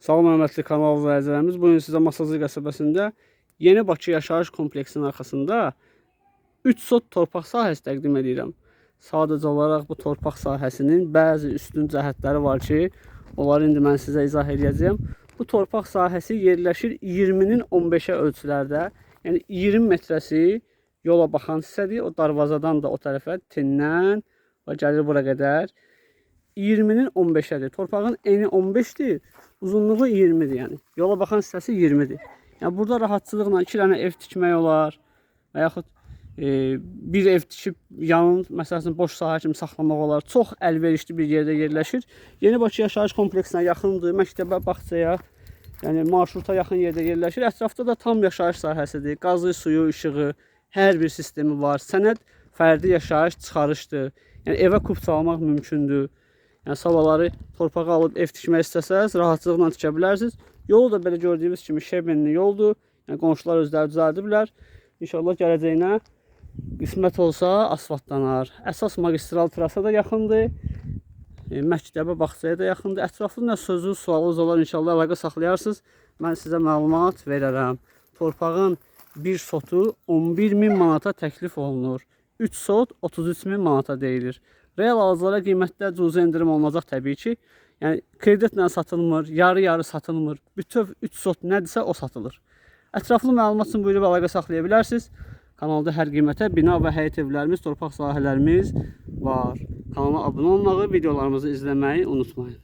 Salam hörmətli kanal izləyicilərimiz. Bu gün sizə Masazır qəsəbəsində Yeni Bakı yaşayış kompleksinin arxasında 3 sot torpaq sahəsi təqdim edirəm. Sadəcə olaraq bu torpaq sahəsinin bəzi üstün cəhətləri var ki, onları indi mən sizə izah edəcəyəm. Bu torpaq sahəsi yerləşir 20-nin 15-ə ölçülərdə. Yəni 20 metrəsi yola baxan hissədir. O darvazadan da o tərəfə tindən və gəlir bura qədər. 20-nin 15-ədir. Torpağın eni 15-dir, uzunluğu 20-dir yəni. Yola baxan hissəsi 20-dir. Yəni burada rahatçılıqla 2 dənə ev tikmək olar və yaxud e, bir ev tikib yanın məsələn boş sahə kimi saxlamaq olar. Çox əlverişli bir yerdə yerləşir. Yeni Bakı yaşayış kompleksinə yaxındır, məktəbə, bağçaya, yəni marşruta yaxın yerdə yerləşir. Ətrafda da tam yaşayış sahəsidir. Qazı, suyu, işığı, hər bir sistemi var. Sənəd fərdi yaşayış çıxarışdır. Yəni evə kub salmaq mümkündür. Yəni sabaları torpağa alıb ev tikmək istəsəz, rahatçılıqla tikə bilərsiniz. Yolu da belə gördüyünüz kimi şebenli yoldur. Yəni qonşular özləri düzəldiblər. İnşallah gələcəyinə qismət olsa asfaltlanar. Əsas magistral trasa da yaxındır. E, məktəbə, bağçaya da yaxındır. Ətraflı nə sözü, sualınız olar inşallah əlaqə saxlayarsınız. Mən sizə məlumat verərəm. Torpağın bir sotu 11 min manata təklif olunur. 3 sot 33 min manata deyilir. Real alıcılara qiymətdə cüzi endirim olunacaq təbii ki. Yəni kreditlə satılmır, yarı-yarı satılmır. Bütöv 3 sot nədirsə o satılır. Ətraflı məlumat üçün buyurub əlaqə saxlaya bilərsiniz. Kanalda hər qiymətə bina və həyət evlərimiz, torpaq sahələrimiz var. Kanala abunə olmağı, videolarımızı izləməyi unutmayın.